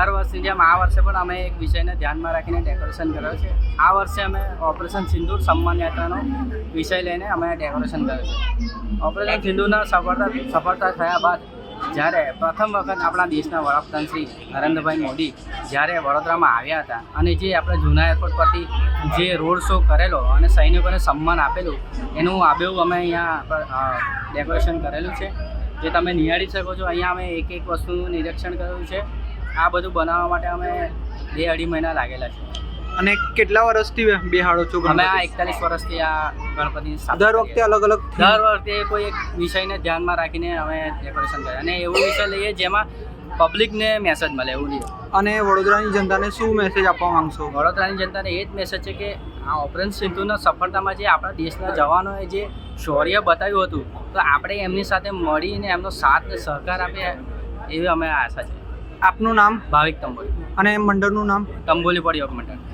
દર વર્ષની જેમ આ વર્ષે પણ અમે એક વિષયને ધ્યાનમાં રાખીને ડેકોરેશન કર્યો છે. આ વર્ષે અમે ઓપરેશન સિંદૂર સન્માન યાત્રાનો વિષય લઈને અમે ડેકોરેશન કર્યું છે. ઓપરેશન સિંદૂરના સફળતા સફળતા થયા બાદ જ્યારે પ્રથમ વખત આપણા દેશના વડાપ્રધાન શ્રી નરેન્દ્રભાઈ મોદી જ્યારે વડોદરામાં આવ્યા હતા અને જે આપણે જૂના એરપોર્ટ પરથી જે રોડ શો કરેલો અને સૈનિકોને સન્માન આપેલું એનું આબેવું અમે અહીંયા ડેકોરેશન કરેલું છે. જે તમે નિહાળી શકો છો અહીંયા અમે એક એક વસ્તુનું નિરીક્ષણ કર્યું છે. આ બધું બનાવવા માટે અમે બે અઢી મહિના લાગેલા છે. અને કેટલા વર્ષથી બેહાડો છો અમે આ એકતાલીસ વર્ષથી આ ગણપતિ દર વખતે અલગ અલગ દર વખતે કોઈ એક વિષયને ધ્યાનમાં રાખીને અમે ડેકોરેશન કરીએ અને એવું વિષય લઈએ જેમાં પબ્લિકને મેસેજ મળે એવું નહીં અને વડોદરાની જનતાને શું મેસેજ આપવા માંગશો? વડોદરાની જનતાને એ જ મેસેજ છે કે આ ઓપરેશન સિંધુના સફળતામાં જે આપણા દેશના જવાનોએ જે શૌર્ય બતાવ્યું હતું તો આપણે એમની સાથે મળીને એમનો સાથ સહકાર આપે એવી અમે આશા છે. આપનું નામ? ભાવિક તંબોલી. અને મંડળનું નામ? તંબોલી પડી મંડળ.